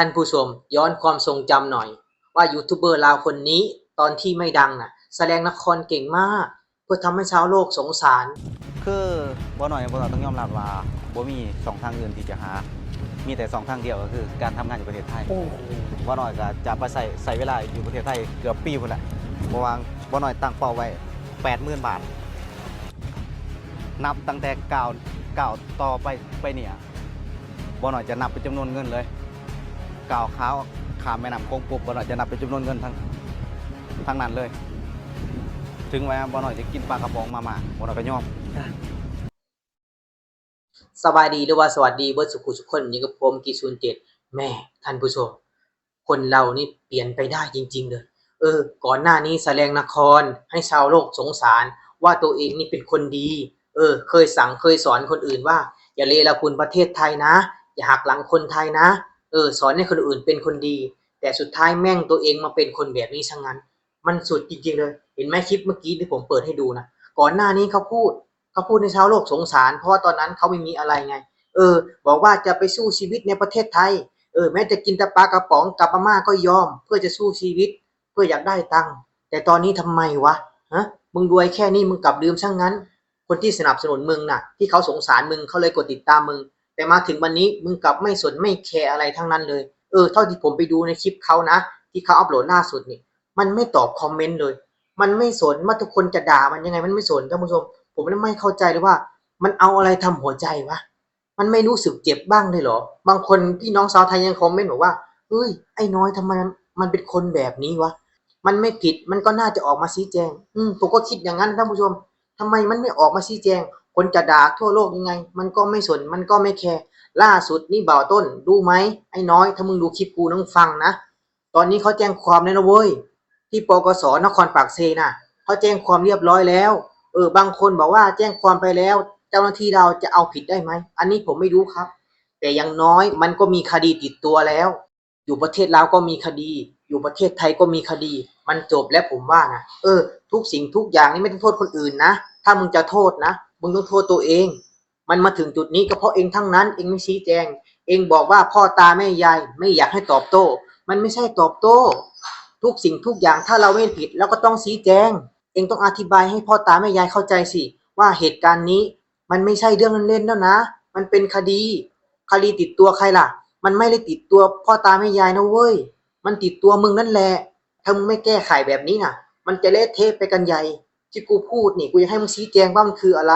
ท่านผู้ชมย้อนความทรงจำหน่อย ว่ายูทูบเบอร์ลาวคนนี้ตอนที่ไม่ดังน่ะ แสดงละครเก่งมาก เพื่อทำให้ชาวโลกสงสาร คือบ่หน่อยบ่หน่อยต้องยอมรับว่าบ่มีสองทางอื่นที่จะหา มีแต่สองทางเดียวก็คือ การทำงานอยู่ประเทศไทยบ่หน่อยก็จะไปใส่ใส่เวลาอยู่ประเทศไทยเกือบปีพุ่นแหละเพราะว่าบ่หน่อยตั้งเป้าไว้80,000บาท นับตั้งแต่ก้าวก้าวต่อไปไปเนี่ยบ่หน่อยจะนับเป็นจำนวนเงินเลย ก้าวขาวขามแม่น้ำโขงปุ๊บบ่หน่อยจะนับเป็นจำนวนเงินทั้งทั้งนั้นเลย ถึงแม้บ่หน่อยจะกินปลากระป๋องมาม่าบ่หน่อยก็ยอม สบายดีหรือว่าสวัสดีเบิร์ดสุขุสุขคนอยู่กับผมกีซูนเจ็ดแม่ท่านผู้ชม คนเรานี่เปลี่ยนไปได้จริง ๆ เลย เออ ก่อนหน้านี้แสดงละครให้ชาวโลกสงสาร ว่าตัวเองนี่เป็นคนดี เออ เคยสั่งเคยสอนคนอื่นว่า อย่าเลละคุณประเทศไทยนะ อย่าหักหลังคนไทยนะ เออสอนให้คนอื่นเป็นคนดี แต่สุดท้ายแม่งตัวเองมาเป็นคนแบบนี้ซะงั้น มันสุดจริงๆเลย เห็นไหมคลิปเมื่อกี้ที่ผมเปิดให้ดูนะก่อนหน้านี้เขาพูดเขาพูดในชาวโลกสงสาร เพราะว่าตอนนั้นเขาไม่มีอะไรไง เออ บอกว่าจะไปสู้ชีวิตในประเทศไทย เออ แม้จะกินแต่ปลากระป๋องกับมาม่าก็ยอม เพื่อจะสู้ชีวิต เพื่ออยากได้ตังค์แต่ตอนนี้ทำไมวะฮะมึงรวยแค่นี้มึงกลับลืมช่างนั้น คนที่สนับสนุนมึงน่ะ ที่เขาสงสารมึงเขาเลยกดติดตามมึง แต่มาถึงวันนี้มึงกลับไม่สนไม่แคร์อะไรทั้งนั้นเลย เออเท่าที่ผมไปดูในคลิปเขานะ ที่เขาอัปโหลดล่าสุดนี่ มันไม่ตอบคอมเมนต์เลย มันไม่สนว่าทุกคนจะด่ามันยังไงมันไม่สนท่านผู้ชม ผมไม่เข้าใจเลยว่า มันเอาอะไรทำหัวใจวะมันไม่รู้สึกเจ็บบ้างเลยเหรอ บางคนพี่น้องชาวไทยยังคอมเมนต์บอกว่าเฮ้ยไอ้น้อยทำไมมันเป็นคนแบบนี้วะมันไม่ผิดมันก็น่าจะออกมาชี้แจง อืมผมก็คิดอย่างนั้นท่านผู้ชมทำไมมันไม่ออกมาชี้แจง คนจะด่าทั่วโลกยังไง มันก็ไม่สนมันก็ไม่แคร์ล่าสุดนี่บ่าวต้นดูไหมไอ้น้อย ถ้ามึงดูคลิปกูต้องฟังนะ ตอนนี้เขาแจ้งความแล้วนะเว้ยที่ปกสนครปากเซน่ะเขาแจ้งความเรียบร้อยแล้ว เออบางคนบอกว่าแจ้งความไปแล้ว เจ้าหน้าที่เราจะเอาผิดได้ไหมอันนี้ผมไม่รู้ครับ แต่อย่างน้อยมันก็มีคดีติดตัวแล้ว อยู่ประเทศลาวก็มีคดี อยู่ประเทศไทยก็มีคดี มันจบแล้วผมว่านะเออ ทุกสิ่งทุกอย่างนี่ไม่ต้องโทษคนอื่นนะ ถ้ามึงจะโทษนะ มึงต้องโทษตัวเอง มันมาถึงจุดนี้ก็เพราะเองทั้งนั้น เองไม่ชี้แจง เองบอกว่าพ่อตาแม่ยายไม่อยากให้ตอบโต้ มันไม่ใช่ตอบโต้ ทุกสิ่งทุกอย่างถ้าเราไม่ผิดเราก็ต้องชี้แจง เองต้องอธิบายให้พ่อตาแม่ยายเข้าใจสิ ว่าเหตุการณ์นี้มันไม่ใช่เรื่องเล่นๆแล้วนะ มันเป็นคดี คดีติดตัวใครล่ะ มันไม่ได้ติดตัวพ่อตาแม่ยายนะเว้ย มันติดตัวมึงนั่นแหละ ถ้ามึงไม่แก้ไขแบบนี้น่ะ มันจะเละเทะไปกันใหญ่ ที่กูพูดนี่กูจะให้มึงชี้แจงว่ามันคืออะไร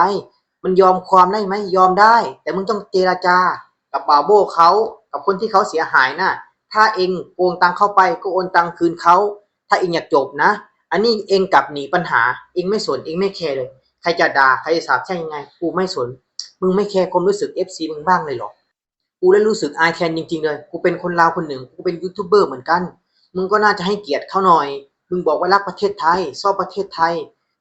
มันยอมความได้ไหมยอมได้ แต่มึงต้องเจราจากับบาโบเขากับคนที่เขาเสียหายน่ะ ถ้าเองโกงตังเข้าไปก็โอนตังคืนเขาถ้าเองอยากจบนะ อันนี้เองกลับหนีปัญหา เองไม่สนเองไม่แคร์เลย ใครจะด่าใครจะสาบแช่งยังไง กูไม่สน มึงไม่แคร์ความรู้สึก FC มึงบ้างเลยหรอกูเลยรู้สึกอายแทนจริงๆเลย กูเป็นคนลาวคนหนึ่ง กูเป็นยูทูบเบอร์เหมือนกัน มึงก็น่าจะให้เกียรติเขาหน่อย มึงบอกว่ารักประเทศไทยชอบประเทศไทย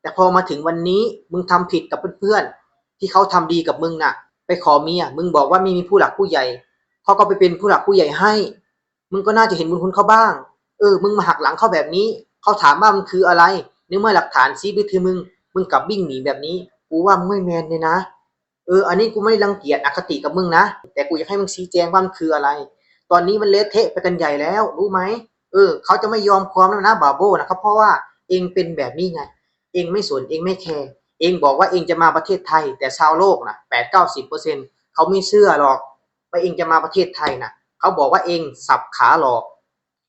แต่พอมาถึงวันนี้มึงทำผิดกับเพื่อนๆที่เขาทำดีกับมึงน่ะ ไปขอเมียมึงบอกว่าไม่มีผู้หลักผู้ใหญ่เขาก็ไปเป็นผู้หลักผู้ใหญ่ให้ มึงก็น่าจะเห็นบุญคุณเขาบ้าง เออ มึงมาหักหลังเขาแบบนี้ เขาถามว่ามันคืออะไรในเมื่อหลักฐานชี้ไปคือมึง มึงกลับวิ่งหนีแบบนี้ กูว่ามึงไม่แมนเลยนะ เออ อันนี้กูไม่ได้รังเกียจอคติกับมึงนะ แต่กูอยากให้มึงชี้แจงว่ามันคืออะไร ตอนนี้มันเละเทะไปกันใหญ่แล้ว รู้ไหม เออ เขาจะไม่ยอมความแล้วนะบาโบนะครับ เพราะว่าเองเป็นแบบนี้ไง เองไม่สนเองไม่แคร์เองบอกว่าเองจะมาประเทศไทย แต่ชาวโลกนะแปดเก้าสิบเปอร์เซ็นเขาไม่เชื่อหรอกว่าเองจะมาประเทศไทยนะเขาบอกว่าเองสับขาหลอก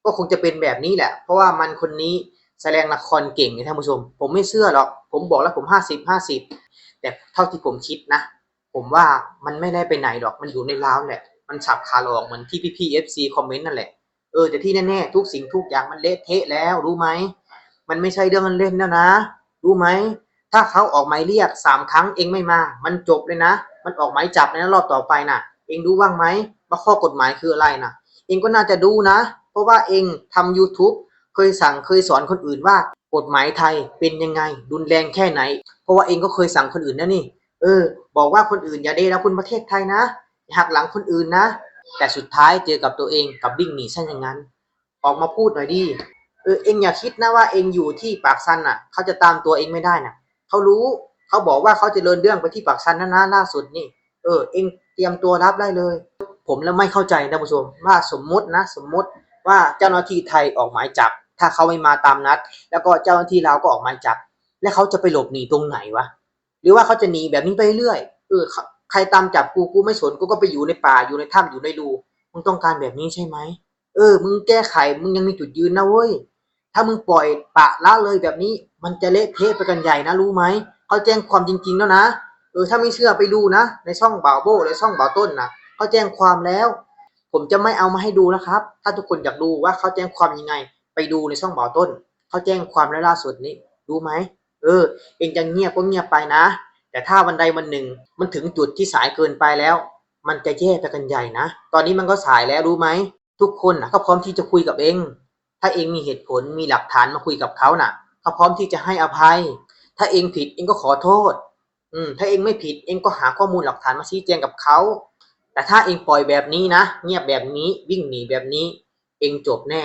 ก็คงจะเป็นแบบนี้แหละ เพราะว่ามันคนนี้แสดงละครเก่งนะท่านผู้ชม ผมไม่เชื่อหรอก ผมบอกแล้วผมห้าสิบห้าสิบแต่เท่าที่ผมคิดนะ ผมว่ามันไม่ได้ไปไหนหรอกมันอยู่ในร้าวแหละ มันสับขาหลอกเหมือนที่พี่พีเอฟซีคอมเมนต์นั่นแหละเออแต่ที่แน่ๆทุกสิ่งทุกอย่างมันเละเทะแล้วรู้ไหมมันไม่ใช่เรื่องเล่นแล้วนะ รู้ไหมถ้าเขาออกหมายเรียกสามครั้งเองไม่มา มันจบเลยนะ มันออกหมายจับในรอบต่อไปน่ะ เองรู้บ้างไหมว่าข้อกฎหมายคืออะไรน่ะ เองก็น่าจะดูนะ เพราะว่าเองทำ YouTube เคยสั่งเคยสอนคนอื่นว่ากฎหมายไทยเป็นยังไงรุนแรงแค่ไหน เพราะว่าเองก็เคยสั่งคนอื่นนะนี่ เออ บอกว่าคนอื่นอย่าเดรัคุณประเทศไทยนะหักหลังคนอื่นนะ แต่สุดท้ายเจอกับตัวเองกับวิ่งหนีซะอย่างนั้น ออกมาพูดหน่อยดิ เออเองอย่าคิดนะว่าเองอยู่ที่ปากซันน่ะ เขาจะตามตัวเองไม่ได้น่ะ เขารู้เขาบอกว่าเขาจะเดินเรื่องไปที่ปากซันนะนนะล่าสุดนี่ เออ เองเตรียมตัวรับได้เลย ผมแล้วไม่เข้าใจนะผู้ชมว่าสมมุตินะ สมมุติว่าเจ้าหน้าที่ไทยออกหมายจับ ถ้าเขาไม่มาตามนัด แล้วก็เจ้าหน้าที่ลาวก็ออกหมายจับ แล้วเขาจะไปหลบหนีตรงไหนวะหรือว่าเขาจะหนีแบบนี้ไปเรื่อยเออใครตามจับกูกูไม่สนกูก็ไปอยู่ในป่าอยู่ในถ้ำอยู่ในรูมึงต้องการแบบนี้ใช่ไหมเออ มึงแก้ไขมึงยังมีจุดยืนนะเว้ย ถ้ามึงปล่อยปะละเลยแบบนี้ มันจะเละเทะไปกันใหญ่นะรู้ไหมเขาแจ้งความจริงๆแล้วนะเออถ้าไม่เชื่อไปดูนะ ในช่องบ่าวโบในช่องบ่าวต้นนะเขาแจ้งความแล้ว ผมจะไม่เอามาให้ดูนะครับ ถ้าทุกคนอยากดูว่าเขาแจ้งความยังไง ไปดูในช่องบ่าวต้นเขาแจ้งความแล้วล่าสุดนี้รู้ไหมเออ เองจะเงียบก็เงียบไปนะ แต่ถ้าวันใดวันหนึ่ง มันถึงจุดที่สายเกินไปแล้ว มันจะแย่ไปกันใหญ่นะ ตอนนี้มันก็สายแล้วรู้ไหม ทุกคนนะก็พร้อมที่จะคุยกับเอง ถ้าเองมีเหตุผลมีหลักฐานมาคุยกับเขาน่ะเขาพร้อมที่จะให้อภัย ถ้าเองผิดเองก็ขอโทษ อืม ถ้าเองไม่ผิดเองก็หาข้อมูลหลักฐานมาชี้แจงกับเขา แต่ถ้าเองปล่อยแบบนี้นะเงียบแบบนี้วิ่งหนีแบบนี้ เองจบแน่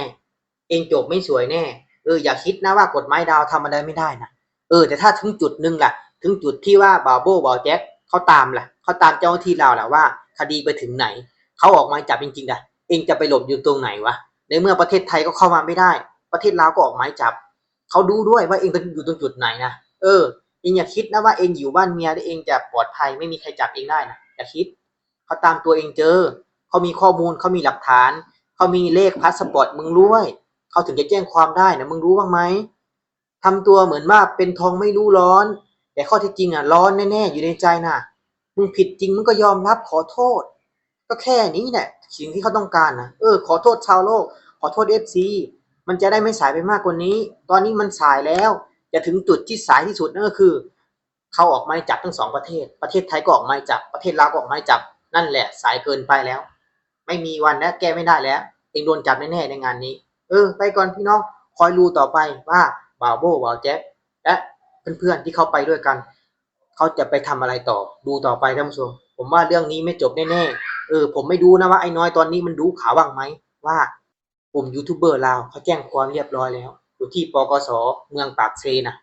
เองจบไม่สวยแน่เอออย่าคิดนะว่ากฎหมายดาวทำอะไรไม่ได้นะเออ แต่ถ้าถึงจุดหนึ่งล่ะ ถึงจุดที่ว่าบาโบบาแจ็คเขาตามล่ะเขาตามเจ้าหน้าที่เราแหละว่า คดีไปถึงไหนเขาออกมาจับจริงๆนะเองจะไปหลบอยู่ตรงไหนวะ ในเมื่อประเทศไทยก็เข้ามาไม่ได้ ประเทศลาวก็ออกหมายจับเขาดูด้วยว่าเองอยู่ตรงจุดไหนนะเออเองอย่าคิดนะว่าเองอยู่บ้านเมียแล้วเองจะปลอดภัยไม่มีใครจับเองได้นะอย่าคิดเขาตามตัวเองเจอเขามีข้อมูลเขามีหลักฐานเขามีเลขพาสปอร์ตมึงรู้ไว้เขาถึงจะแจ้งความได้นะมึงรู้บ้างไหมทำตัวเหมือนว่าเป็นทองไม่รู้ร้อน แต่ข้อที่จริงอะร้อนแน่ๆอยู่ในใจน่ะมึงผิดจริงมึงก็ยอมรับขอโทษ ก็แค่นี้แหละ สิ่งที่เขาต้องการนะเออ ขอโทษชาวโลก ขอโทษเอฟซีมันจะได้ไม่สายไปมากกว่านี้ ตอนนี้มันสายแล้ว จะถึงจุดที่สายที่สุดนั่นก็คือ เขาออกหมายจับทั้งสองประเทศ ประเทศไทยก็ออกหมายจับ ประเทศลาวก็ออกหมายจับ นั่นแหละ สายเกินไปแล้ว ไม่มีวันแล้วแก้ไม่ได้แล้วเองโดนจับแน่ๆในงานนี้ เออ ไปก่อนพี่น้อง คอยรู้ต่อไปว่าบ่าวโบบ่าวแจ๊บและเพื่อนๆที่เขาไปด้วยกัน เขาจะไปทำอะไรต่อ ดูต่อไปท่านผู้ชม ผมว่าเรื่องนี้ไม่จบแน่ๆ เออผมไม่ดูนะว่าไอ้น้อยตอนนี้มันรู้ข่าวบ้างไหมว่ากลุ่มยูทูบเบอร์ลาวเขาแจ้งความเรียบร้อยแล้ว อยู่ที่ปกสเมืองปากเซนะ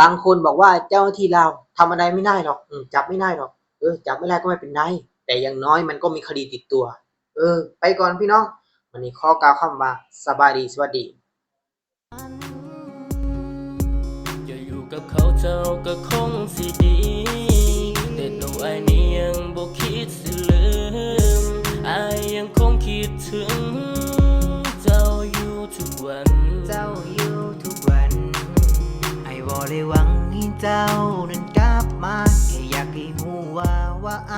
บางคนบอกว่าเจ้าหน้าที่ลาวทำอะไรไม่ได้หรอกจับไม่ได้หรอกเออจับไม่ได้ก็ไม่เป็นไรแต่อย่างน้อยมันก็มีคดีติดตัว เออ ไปก่อนพี่น้องวันนี้ข้อกล่าวคำว่าสบายดีสวัสดีจะอยู่กับเขาเจ้าก็คงสิดีแต่ตัวไอ้นี่ ยังบ่คิดสิลืมไอายยังคงคิดถึง เจ้าอยู่ทุกวัน เจ้าอยู่ทุกวัน ไอ้บอเลยหวังให้เจ้านั้นกลับมาแค่อยากให้หูว่าว่าไอ